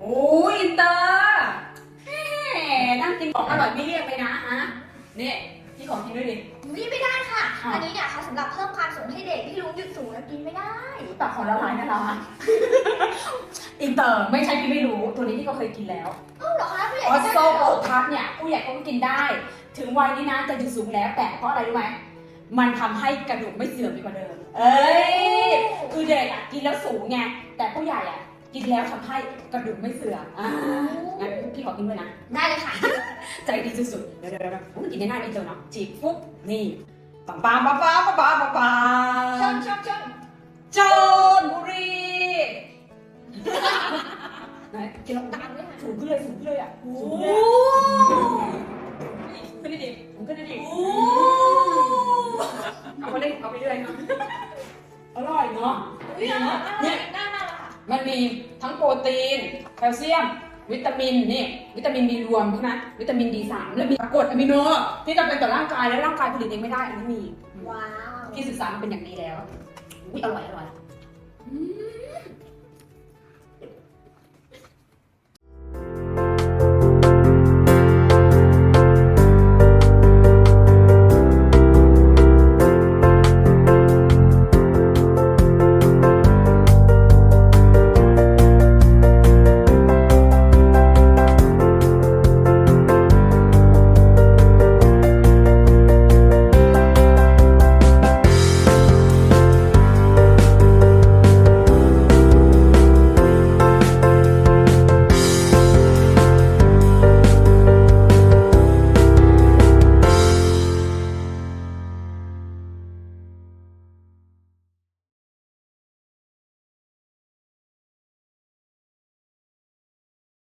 โอ้ยอินเตอร์แหมนั่งกินของอร่อยไม่เรียกเลยนะฮะนี่พี่ขอกินด้วยดิวิ่งไม่ได้ค่ะ อ้าว อันนี้เนี่ยเขาสำหรับเพิ่มความสูงให้เด็กที่ลุงยืดสูงแล้วกินไม่ได้ปากของละลายนะเราอะอินเตอร์ไม่ใช่พี่ไม่รู้ ตัวนี้พี่ก็เคยกินแล้ว เอ้าเหรอคะผู้ใหญ่ออสได้โซเหโปรอทัสเนี่ยผู้ใหญ่ก็กินได้ ถึงวัยนี้นะจะอยู่สูงแล้วแต่เพราะอะไรรู้ไหม มันทำให้กระดูกไม่เสื่อมไปกว่าเดิม เอ้ย คือเด็กอะกินแล้วสูงไง แต่ผู้ใหญ่อะกินแล้วทำให้กระดูกไม่เสื่อมอ่างั้นพี่ขอกินด้วยนะ ได้เลยค่ะ ใจดีสุดๆ เดี๋ยวเดี๋ยวเดี๋ยวอุ๊ยกินได้ง่ายดีเจอเนาะจีบปุ๊บ นี่ปังปังปังปังปังปังปังปัชนงชนชนจนบุรีไหนกินแล้วดังเลยสูงขึ้นเลยสูงขึ้นเลยอะสูงขึ้นเลย อาไปเรื่อยเนาะอร่อยเนาะอุ๊ยอร่อยมากเลยง่ายมากเลยค่ะมันมีทั้งโปรตีน แคลเซียม วิตามินนี่วิตามินดีรวมใช่ไหมวิตามินดีสามแล้วมีกรดอะมิโน ที่จำเป็นต่อร่างกายและร่างกายผลิตเองไม่ได้อันนี้มีว้าวที่ศึกษามาเป็นอย่างดีแล้วอุ๊ยอร่อยอร่อยอืม